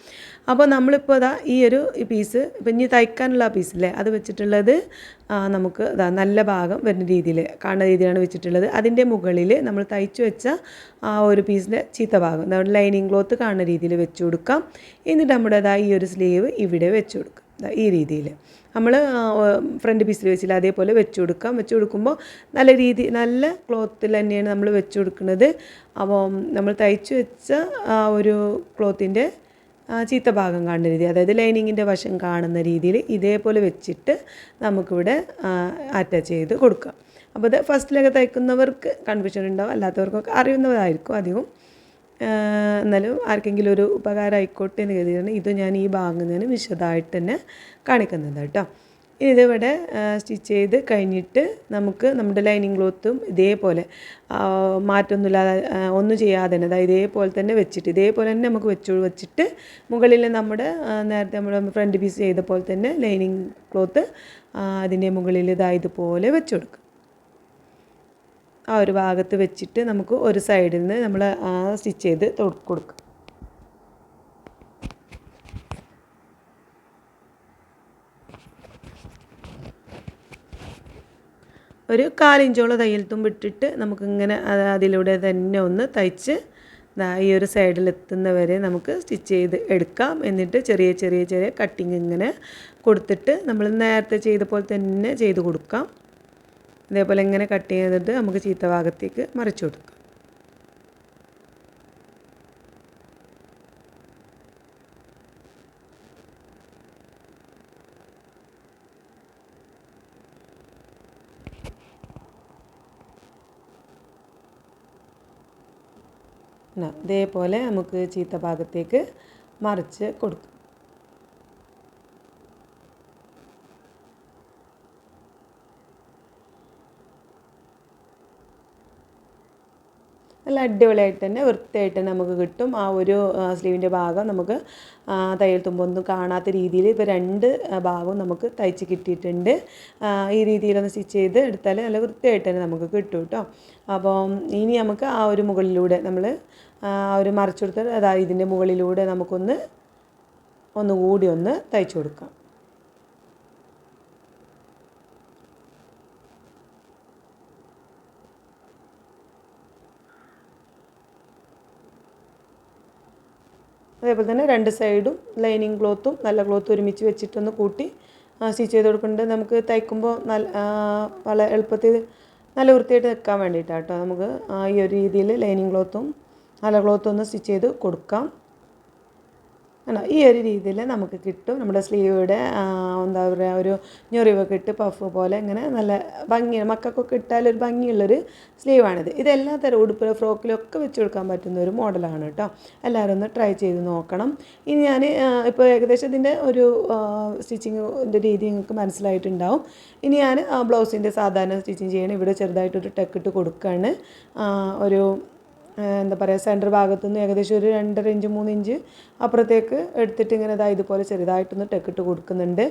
അപ്പോൾ നമ്മളിപ്പോൾ ഇതാ ഈ ഒരു പീസ് ഇപ്പം ഇനി തയ്ക്കാനുള്ള പീസില്ലേ അത് വെച്ചിട്ടുള്ളത് നമുക്ക് നല്ല ഭാഗം വരുന്ന രീതിയിൽ കാണുന്ന രീതിയിലാണ് വെച്ചിട്ടുള്ളത്. അതിന്റെ മുകളിൽ നമ്മൾ തയ്ച്ചു വെച്ച ആ ഒരു പീസിന്റെ ചീത്ത ഭാഗം നമ്മുടെ ലൈനിങ് ക്ലോത്ത് കാണുന്ന രീതിയിൽ വെച്ച് കൊടുക്കാം. എന്നിട്ട് നമ്മുടെ ഈ ഒരു സ്ലീവ് ഇവിടെ വെച്ച് കൊടുക്കാം ഈ രീതിയിൽ നമ്മൾ ഫ്രണ്ട് പീസിൽ വെച്ചില്ല അതേപോലെ വെച്ച് കൊടുക്കാം. വെച്ച് കൊടുക്കുമ്പോൾ നല്ല രീതി നല്ല ക്ലോത്തിൽ തന്നെയാണ് നമ്മൾ വെച്ച് കൊടുക്കുന്നത്. അപ്പോൾ നമ്മൾ തയ്ച്ചു വെച്ച ആ ഒരു ക്ലോത്തിന്റെ ചീത്ത ഭാഗം കാണുന്ന രീതി അതായത് ലൈനിങ്ങിന്റെ വശം കാണുന്ന രീതിയിൽ ഇതേപോലെ വെച്ചിട്ട് നമുക്കിവിടെ അറ്റാച്ച് ചെയ്ത് കൊടുക്കാം. അപ്പോൾ ഇത് ഫസ്റ്റിലൊക്കെ തയ്ക്കുന്നവർക്ക് കൺഫ്യൂഷൻ ഉണ്ടാവും അല്ലാത്തവർക്കൊക്കെ അറിയുന്നവരായിരിക്കും അധികം ആ, എന്നാലും ആർക്കെങ്കിലും ഒരു ഉപകാരം ആയിക്കോട്ടെ എന്ന് കരുതിയാണ് ഇത് ഞാൻ ഈ ഭാഗം ഞാൻ വിശദമായിട്ട് തന്നെ കാണിക്കുന്നത് കേട്ടോ. ഇനി ഇതിവിടെ സ്റ്റിച്ച് ചെയ്ത് കഴിഞ്ഞിട്ട് നമുക്ക് നമ്മുടെ ലൈനിങ് ക്ലോത്തും ഇതേപോലെ മാറ്റമൊന്നുമില്ലാതെ ഒന്നും ചെയ്യാതെ തന്നെ അതായത് ഇതേപോലെ തന്നെ വെച്ചിട്ട് ഇതേപോലെ തന്നെ നമുക്ക് വെച്ചു വെച്ചിട്ട് മുകളിൽ നമ്മുടെ നേരത്തെ നമ്മൾ ഫ്രണ്ട് പീസ് ചെയ്ത പോലെ തന്നെ ലൈനിങ് ക്ലോത്ത് അതിന്റെ മുകളിൽ ഇതാ ഇതുപോലെ വെച്ച് കൊടുക്കുക. ആ ഒരു ഭാഗത്ത് വെച്ചിട്ട് നമുക്ക് ഒരു സൈഡിൽ നിന്ന് നമ്മൾ സ്റ്റിച്ച് ചെയ്ത് തൊ- ഒരു കാലിഞ്ചോളം തയ്യൽ വിട്ടിട്ട് നമുക്കിങ്ങനെ അത് അതിലൂടെ തന്നെ ഒന്ന് തയ്ച്ച് ഈ ഒരു സൈഡിൽ എത്തുന്നവരെ നമുക്ക് സ്റ്റിച്ച് ചെയ്ത് എടുക്കാം. എന്നിട്ട് ചെറിയ ചെറിയ ചെറിയ കട്ടിങ് ഇങ്ങനെ കൊടുത്തിട്ട് നമ്മൾ നേരത്തെ ചെയ്ത പോലെ തന്നെ ചെയ്ത് കൊടുക്കാം. ഇതേപോലെ ഇങ്ങനെ കട്ട് ചെയ്തിട്ട് നമുക്ക് ചീത്ത ഭാഗത്തേക്ക് മറിച്ച് കൊടുക്കാം. ഇതേപോലെ നമുക്ക് ചീത്ത ഭാഗത്തേക്ക് മറിച്ച് കൊടുക്കാം. നല്ല അടിപൊളിയായിട്ട് തന്നെ വൃത്തിയായിട്ട് തന്നെ നമുക്ക് കിട്ടും. ആ ഒരു സ്ലീവിന്റെ ഭാഗം നമുക്ക് തയ്യൽ തുമ്പൊന്നും കാണാത്ത രീതിയിൽ ഇപ്പോൾ രണ്ട് ഭാഗവും നമുക്ക് തയ്ച്ച് കിട്ടിയിട്ടുണ്ട്. ഈ രീതിയിലൊന്ന് സ്റ്റിച്ച് ചെയ്ത് എടുത്താൽ നല്ല വൃത്തിയായിട്ട് തന്നെ നമുക്ക് കിട്ടും കേട്ടോ. അപ്പോൾ ഇനി നമുക്ക് ആ ഒരു മുകളിലൂടെ നമ്മൾ ആ ഒരു മറിച്ചു കൊടുത്തിട്ട് അതായത് ഇതിന്റെ മുകളിലൂടെ നമുക്കൊന്ന് ഒന്നുകൂടി ഒന്ന് തയ്ച്ചു കൊടുക്കാം. അതേപോലെ തന്നെ രണ്ട് സൈഡും ലൈനിങ് ക്ലോത്തും നല്ല ക്ലോത്തും ഒരുമിച്ച് വെച്ചിട്ടൊന്ന് കൂട്ടി സ്റ്റിച്ച് ചെയ്ത് കൊടുക്കുന്നുണ്ട്. നമുക്ക് തയ്ക്കുമ്പോൾ നല്ല വളരെ എളുപ്പത്തിൽ നല്ല വൃത്തിയായിട്ട് നിൽക്കാൻ വേണ്ടിയിട്ടാണ് കേട്ടോ നമുക്ക് ഈ ഒരു രീതിയിൽ ലൈനിങ് ക്ലോത്തും നല്ല ക്ലോത്തും ഒന്ന് സ്റ്റിച്ച് ചെയ്ത് കൊടുക്കാം. ആണോ? ഈ ഒരു രീതിയിൽ നമുക്ക് കിട്ടും. നമ്മുടെ സ്ലീവിടെ എന്താ പറയുക ഒരു ഞൊറിവൊക്കെ ഇട്ട് പഫ് പോലെ ഇങ്ങനെ നല്ല ഭംഗി മക്കൾക്കൊക്കെ ഇട്ടാൽ ഒരു ഭംഗിയുള്ളൊരു സ്ലീവാണിത്. ഇത് തരം ഉടുപ്പിലും ഫ്രോക്കിലൊക്കെ വെച്ച് കൊടുക്കാൻ പറ്റുന്ന ഒരു മോഡലാണ് കേട്ടോ. എല്ലാവരും ഒന്ന് ട്രൈ ചെയ്ത് നോക്കണം. ഇനി ഞാൻ ഇപ്പോൾ ഏകദേശം ഇതിന്റെ ഒരു സ്റ്റിച്ചിങ്ങിന്റെ രീതി നിങ്ങൾക്ക് മനസ്സിലായിട്ടുണ്ടാവും. ഇനി ഞാൻ ബ്ലൗസിന്റെ സാധാരണ സ്റ്റിച്ചിങ് ചെയ്യണം. ഇവിടെ ചെറുതായിട്ടൊരു ടെക്കിട്ട് കൊടുക്കുകയാണ് ഒരു എന്താ പറയുക സെന്റർ ഭാഗത്തു നിന്ന് ഏകദേശം ഒരു രണ്ടര ഇഞ്ച് മൂന്ന് ഇഞ്ച് അപ്പുറത്തേക്ക് എടുത്തിട്ട് ഇങ്ങനെ ഇതാ ഇതുപോലെ ചെറുതായിട്ടൊന്ന് ടെക്കിട്ട് കൊടുക്കുന്നുണ്ട്.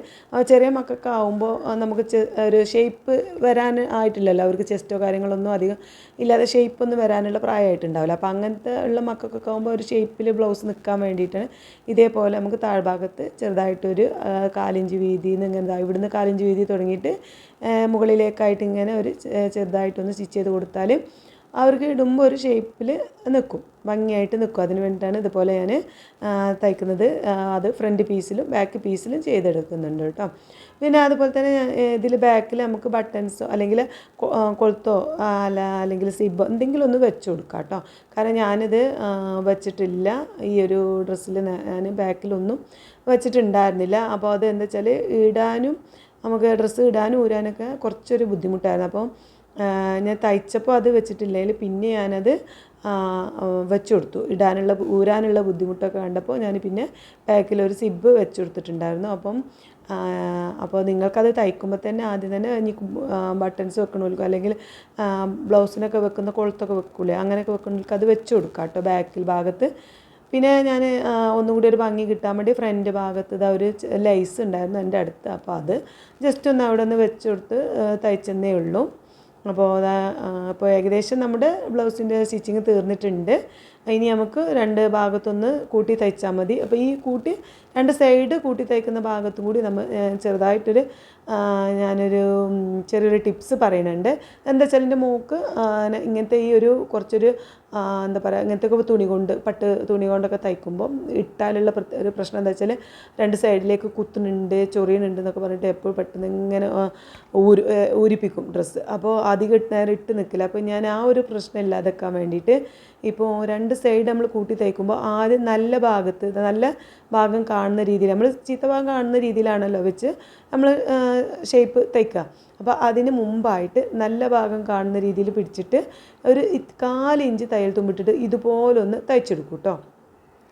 ചെറിയ മക്കൾക്ക് ആവുമ്പോൾ നമുക്ക് ഒരു ഷേപ്പ് വരാൻ ആയിട്ടില്ലല്ലോ. അവർക്ക് ചെസ്റ്റോ കാര്യങ്ങളൊന്നും അധികം ഇല്ലാതെ ഷേപ്പ് ഒന്നും വരാനുള്ള പ്രായമായിട്ടുണ്ടാവില്ല. അപ്പോൾ അങ്ങനത്തെ ഉള്ള മക്കൾക്കൊക്കെ ആകുമ്പോൾ ഒരു ഷേപ്പിൽ ബ്ലൗസ് നിൽക്കാൻ വേണ്ടിയിട്ടാണ് ഇതേപോലെ നമുക്ക് താഴ്ഭാഗത്ത് ചെറുതായിട്ടൊരു കാലിഞ്ച് വീതിയിൽ നിന്ന് ഇങ്ങനെ ഇവിടുന്ന് കാലിഞ്ച് വീതി തുടങ്ങിയിട്ട് മുകളിലേക്കായിട്ട് ഇങ്ങനെ ഒരു ചെറുതായിട്ടൊന്ന് സ്റ്റിച്ച് ചെയ്ത് കൊടുത്താൽ അവർക്ക് ഇടുമ്പോൾ ഒരു ഷേപ്പിൽ നിൽക്കും ഭംഗിയായിട്ട് നിൽക്കും അതിന് വേണ്ടിയിട്ടാണ് ഇതുപോലെ ഞാൻ തയ്ക്കുന്നത്. അത് ഫ്രണ്ട് പീസിലും ബാക്ക് പീസിലും ചെയ്തെടുക്കുന്നുണ്ട് കേട്ടോ. പിന്നെ അതുപോലെ തന്നെ ഇതിൽ ബാക്കിൽ നമുക്ക് ബട്ടൺസോ അല്ലെങ്കിൽ കൊളുത്തോ അല്ല അല്ലെങ്കിൽ സിബോ എന്തെങ്കിലും ഒന്ന് വെച്ച് കൊടുക്കാം കേട്ടോ. കാരണം ഞാനിത് വെച്ചിട്ടില്ല. ഈ ഒരു ഡ്രസ്സിൽ ഞാൻ ബാക്കിലൊന്നും വെച്ചിട്ടുണ്ടായിരുന്നില്ല. അപ്പോൾ അത് എന്താ വെച്ചാൽ ഇടാനും നമുക്ക് ഡ്രസ്സ് ഇടാനും ഊരാനൊക്കെ കുറച്ചൊരു ബുദ്ധിമുട്ടായിരുന്നു. അപ്പോൾ ഞാൻ തയ്ച്ചപ്പോൾ അത് വെച്ചിട്ടില്ലെങ്കിൽ പിന്നെ ഞാനത് വെച്ചു കൊടുത്തു ഇടാനുള്ള ഊരാനുള്ള ബുദ്ധിമുട്ടൊക്കെ കണ്ടപ്പോൾ ഞാൻ പിന്നെ ബാക്കിൽ ഒരു സിബ് വെച്ചു കൊടുത്തിട്ടുണ്ടായിരുന്നു അപ്പം അപ്പോൾ നിങ്ങൾക്കത് തയ്ക്കുമ്പോൾ തന്നെ ആദ്യം തന്നെ ഇനി ബട്ടൺസ് വെക്കണമല്ലോ അല്ലെങ്കിൽ ബ്ലൗസിനൊക്കെ വെക്കുന്ന കൊളുത്തൊക്കെ വെക്കൂലേ അങ്ങനെയൊക്കെ വെക്കണമെങ്കിൽ അത് വെച്ച് കൊടുക്കാം കേട്ടോ ബാക്കിൽ ഭാഗത്ത്. പിന്നെ ഞാൻ ഒന്നും കൂടി ഒരു ഭംഗി കിട്ടാൻ വേണ്ടി ഫ്രണ്ട് ഭാഗത്ത് ഇതാ ഒരു ലൈസ് ഉണ്ടായിരുന്നു എന്റെ അടുത്ത്. അപ്പോൾ അത് ജസ്റ്റ് ഒന്ന് അവിടെ ഒന്ന് വെച്ച് കൊടുത്ത് തയ്ച്ചെന്നേ ഉള്ളൂ. അപ്പോൾ അതാ അപ്പോൾ ഏകദേശം നമ്മുടെ ബ്ലൗസിന്റെ സ്റ്റിച്ചിങ് തീർന്നിട്ടുണ്ട്. ഇനി നമുക്ക് രണ്ട് ഭാഗത്തൊന്ന് കൂട്ടി തയ്ച്ചാൽ മതി. അപ്പോൾ ഈ കൂട്ടി രണ്ട് സൈഡ് കൂട്ടി തയ്ക്കുന്ന ഭാഗത്തും കൂടി നമ്മൾ ചെറുതായിട്ടൊരു ഞാനൊരു ചെറിയൊരു ടിപ്സ് പറയുന്നുണ്ട്. എന്താ വെച്ചാൽ എന്റെ മൂക്ക് ഇങ്ങനത്തെ ഈ ഒരു കുറച്ചൊരു എന്താ പറയുക ഇങ്ങനത്തെയൊക്കെ തുണി കൊണ്ട് പട്ട് തുണി കൊണ്ടൊക്കെ തയ്ക്കുമ്പോൾ ഇട്ടാലുള്ള ഒരു പ്രശ്നം എന്താ വെച്ചാൽ രണ്ട് സൈഡിലേക്ക് കുത്തുന്നുണ്ട് ചൊറിയുന്നുണ്ട് എന്നൊക്കെ പറഞ്ഞിട്ട് എപ്പോഴും പെട്ടെന്ന് ഇങ്ങനെ ഊരി ഊരിപ്പിക്കും ഡ്രസ്സ് അപ്പോൾ അധികം നേരം ഇട്ട് നിൽക്കില്ല അപ്പോൾ ഞാൻ ആ ഒരു പ്രശ്നം ഇല്ലാതെക്കാൻ വേണ്ടിയിട്ട് ഇപ്പോൾ രണ്ട് സൈഡ് നമ്മൾ കൂട്ടി തയ്ക്കുമ്പോൾ ആദ്യം നല്ല ഭാഗത്ത് നല്ല ഭാഗം കാണുന്ന രീതിയിൽ നമ്മൾ ചീത്ത ഭാഗം കാണുന്ന രീതിയിലാണല്ലോ വെച്ച് നമ്മൾ ഷേപ്പ് തയ്ക്കുക അപ്പോൾ അതിന് മുമ്പായിട്ട് നല്ല ഭാഗം കാണുന്ന രീതിയിൽ പിടിച്ചിട്ട് ഒരു കാലിഞ്ച് തയ്യൽ തുമ്പിട്ടിട്ട് ഇതുപോലൊന്ന് തയ്ച്ചെടുക്കും കേട്ടോ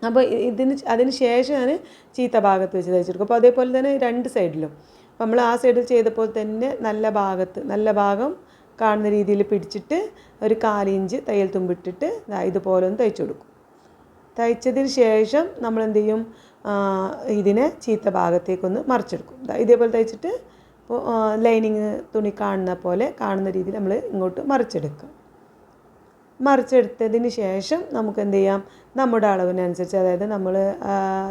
അപ്പോൾ ഇതിന് അതിന് ശേഷം ഞാൻ ചീത്ത ഭാഗത്ത് വെച്ച് തയ്ച്ചെടുക്കും. അപ്പോൾ അതേപോലെ തന്നെ രണ്ട് സൈഡിലും. നമ്മൾ ആ സൈഡിൽ ചെയ്തപ്പോൾ തന്നെ നല്ല ഭാഗത്ത് നല്ല ഭാഗം കാണുന്ന രീതിയിൽ പിടിച്ചിട്ട് ഒരു കാലിഞ്ച് തയ്യൽ തുമ്പിട്ടിട്ട് ഇതുപോലെ ഒന്ന് തയ്ച്ചു കൊടുക്കും തയ്ച്ചതിന് ശേഷം നമ്മൾ എന്ത് ചെയ്യും ഇതിനെ ചീത്ത ഭാഗത്തേക്കൊന്ന് മറിച്ചെടുക്കും. ഇതേപോലെ തയ്ച്ചിട്ട് ഇപ്പോൾ ലൈനിങ് തുണി കാണുന്ന പോലെ കാണുന്ന രീതിയിൽ നമ്മൾ ഇങ്ങോട്ട് മറിച്ചെടുക്കുക. മറിച്ചെടുത്തതിന് ശേഷം നമുക്ക് എന്ത് ചെയ്യാം? നമ്മുടെ അളവിനനുസരിച്ച് അതായത് നമ്മൾ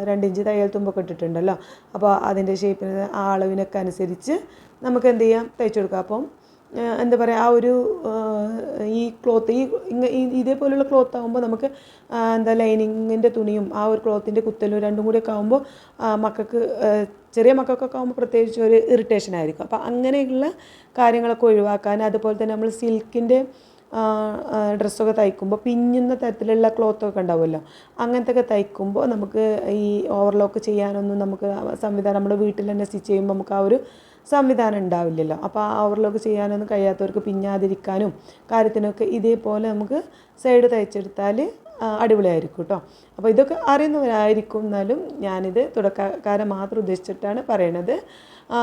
രണ്ടിഞ്ച് തയ്യൽ തുമ്പൊക്കെ ഇട്ടിട്ടുണ്ടല്ലോ. അപ്പോൾ അതിന്റെ ഷേപ്പിന് ആ അളവിനൊക്കെ അനുസരിച്ച് നമുക്ക് എന്ത് ചെയ്യാം? തയ്ച്ചു കൊടുക്കാം അപ്പം എന്താ പറയുക ആ ഒരു ഈ ക്ലോത്ത് ഈ ഇതേപോലുള്ള ക്ലോത്ത് ആകുമ്പോൾ നമുക്ക് എന്താ ലൈനിങ്ങിന്റെ തുണിയും ആ ഒരു ക്ലോത്തിന്റെ കുത്തലും രണ്ടും കൂടിയൊക്കെ ആകുമ്പോൾ മക്കൾക്ക് ചെറിയ മക്കൾക്കൊക്കെ ആകുമ്പോൾ പ്രത്യേകിച്ച് ഒരു ഇറിറ്റേഷൻ ആയിരിക്കും. അപ്പോൾ അങ്ങനെയുള്ള കാര്യങ്ങളൊക്കെ ഒഴിവാക്കാൻ അതുപോലെ തന്നെ നമ്മൾ സിൽക്കിന്റെ ഡ്രസ്സൊക്കെ തയ്ക്കുമ്പോൾ പിഞ്ഞുന്ന തരത്തിലുള്ള ക്ലോത്തൊക്കെ ഉണ്ടാവുമല്ലോ. അങ്ങനത്തെ ഒക്കെ തയ്ക്കുമ്പോൾ നമുക്ക് ഈ ഓവർലോക്ക് ചെയ്യാനൊന്നും നമുക്ക് സംവിധാനം നമ്മുടെ വീട്ടിൽ തന്നെ സ്റ്റിച്ച് ചെയ്യുമ്പോൾ നമുക്ക് ആ ഒരു സംവിധാനം ഉണ്ടാവില്ലല്ലോ. അപ്പോൾ ആ ഓവർലോക്ക് ചെയ്യാനൊന്നും കഴിയാത്തവർക്ക് പിഞ്ഞാതിരിക്കാനും കാര്യത്തിനൊക്കെ ഇതേപോലെ നമുക്ക് സൈഡ് തയ്ച്ചെടുത്താൽ അടിപൊളിയായിരിക്കും കേട്ടോ അപ്പോൾ ഇതൊക്കെ അറിയുന്നവരായിരിക്കും എന്നാലും ഞാനിത് തുടക്കക്കാരെ മാത്രം ഉദ്ദേശിച്ചിട്ടാണ് പറയണത്.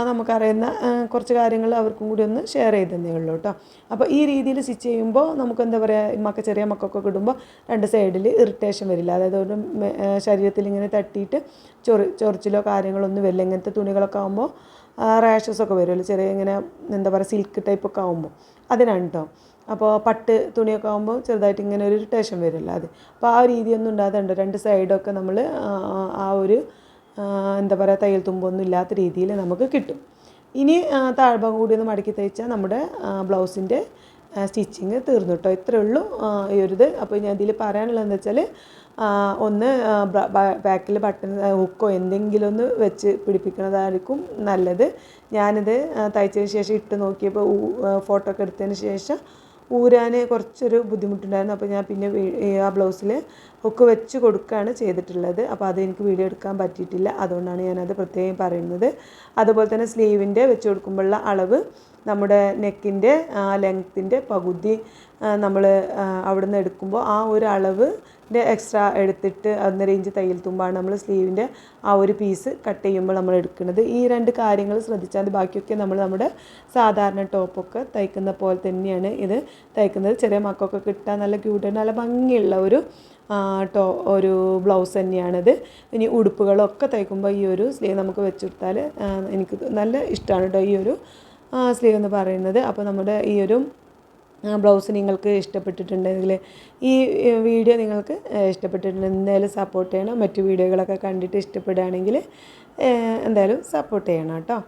നമുക്കറിയുന്ന കുറച്ച് കാര്യങ്ങൾ അവർക്കും കൂടി ഒന്ന് ഷെയർ ചെയ്ത് തന്നേ ഉള്ളൂ കേട്ടോ അപ്പോൾ ഈ രീതിയിൽ സ്റ്റിച്ച് ചെയ്യുമ്പോൾ നമുക്ക് എന്താ പറയുക മക്ക ചെറിയ മക്കൾക്കൊക്കെ ഇടുമ്പോൾ രണ്ട് സൈഡിൽ ഇറിറ്റേഷൻ വരില്ല. അതായത് ഒരു ശരീരത്തിൽ ഇങ്ങനെ തട്ടിയിട്ട് ചൊറി ചൊറിച്ചിലോ കാര്യങ്ങളൊന്നും വരില്ല. ഇങ്ങനത്തെ തുണികളൊക്കെ ആകുമ്പോൾ റാഷസ് ഒക്കെ വരുമല്ലോ ചെറിയ ഇങ്ങനെ എന്താ പറയുക സിൽക്ക് ടൈപ്പൊക്കെ ആകുമ്പോൾ അതിനാണ് കേട്ടോ അപ്പോൾ പട്ട് തുണിയൊക്കെ ആകുമ്പോൾ ചെറുതായിട്ട് ഇങ്ങനെ ഒരു ഇറിറ്റേഷൻ വരുമല്ലോ അത്. അപ്പോൾ ആ രീതിയൊന്നും ഉണ്ടാകുന്നുണ്ട് രണ്ട് സൈഡൊക്കെ നമ്മൾ ആ ഒരു എന്താ പറയുക തയ്യൽ തുമ്പൊന്നും ഇല്ലാത്ത രീതിയിൽ നമുക്ക് കിട്ടും. ഇനി താഴ്ഭാഗം കൂടി ഒന്ന് മടക്കി തയ്ച്ചാൽ നമ്മുടെ ബ്ലൗസിന്റെ സ്റ്റിച്ചിങ് തീർന്നു കേട്ടോ ഇത്രയേ ഉള്ളൂ ഈ ഒരു ഇത്. അപ്പോൾ ഞാൻ ഇതിൽ പറയാനുള്ളത് എന്താ വെച്ചാൽ ഒന്ന് ബാക്കിൽ ബട്ടൺ ഹുക്കോ എന്തെങ്കിലും ഒന്ന് വെച്ച് പിടിപ്പിക്കുന്നതായിരിക്കും നല്ലത്. ഞാനിത് തയ്ച്ചതിന് ശേഷം ഇട്ട് നോക്കിയപ്പോൾ ഫോട്ടോ ഒക്കെ എടുത്തതിന് ശേഷം ഊരാൻ കുറച്ചൊരു ബുദ്ധിമുട്ടുണ്ടായിരുന്നു. അപ്പോൾ ഞാൻ പിന്നെ ആ ബ്ലൗസിൽ ഹുക്ക് വെച്ച് കൊടുക്കുകയാണ് ചെയ്തിട്ടുള്ളത്. അപ്പോൾ അത് എനിക്ക് വീഡിയോ എടുക്കാൻ പറ്റിയിട്ടില്ല. അതുകൊണ്ടാണ് ഞാനത് പ്രത്യേകം പറയുന്നത്. അതുപോലെ തന്നെ സ്ലീവിന്റെ വെച്ച് കൊടുക്കുമ്പോഴുള്ള അളവ് നമ്മുടെ നെക്കിന്റെ ലെങ്ത്തിന്റെ പകുതി നമ്മൾ അവിടെ നിന്ന് എടുക്കുമ്പോൾ ആ ഒരു അളവ് എക്സ്ട്രാ എടുത്തിട്ട് ഒന്നര ഇഞ്ച് തയ്യൽ തുമ്പാണ് നമ്മൾ സ്ലീവിന്റെ ആ ഒരു പീസ് കട്ട് ചെയ്യുമ്പോൾ നമ്മൾ എടുക്കുന്നത്. ഈ രണ്ട് കാര്യങ്ങൾ ശ്രദ്ധിച്ചാൽ ബാക്കിയൊക്കെ നമ്മൾ നമ്മുടെ സാധാരണ ടോപ്പൊക്കെ തയ്ക്കുന്ന പോലെ തന്നെയാണ് ഇത് തയ്ക്കുന്നത്. ചെറിയ മക്കൾക്ക് കിട്ടാൻ നല്ല ക്യൂട്ട് നല്ല ഭംഗിയുള്ള ഒരു ടോ ഒരു ബ്ലൗസ് തന്നെയാണിത്. ഇനി ഉടുപ്പുകളൊക്കെ തയ്ക്കുമ്പോൾ ഈ ഒരു സ്ലീവ് നമുക്ക് വെച്ചെടുത്താൽ എനിക്ക് നല്ല ഇഷ്ടമാണ് കേട്ടോ ഈ ഒരു സ്ലീവ് എന്ന് പറയുന്നത്. അപ്പോൾ നമ്മുടെ ഈ ഒരു ബ്ലൗസ് നിങ്ങൾക്ക് ഇഷ്ടപ്പെട്ടിട്ടുണ്ടെങ്കിൽ ഈ വീഡിയോ നിങ്ങൾക്ക് ഇഷ്ടപ്പെട്ടിട്ടുണ്ടെങ്കിൽ എന്തായാലും സപ്പോർട്ട് ചെയ്യണം. മറ്റു വീഡിയോകളൊക്കെ കണ്ടിട്ട് ഇഷ്ടപ്പെടുകയാണെങ്കിൽ എന്തായാലും സപ്പോർട്ട് ചെയ്യണം കേട്ടോ.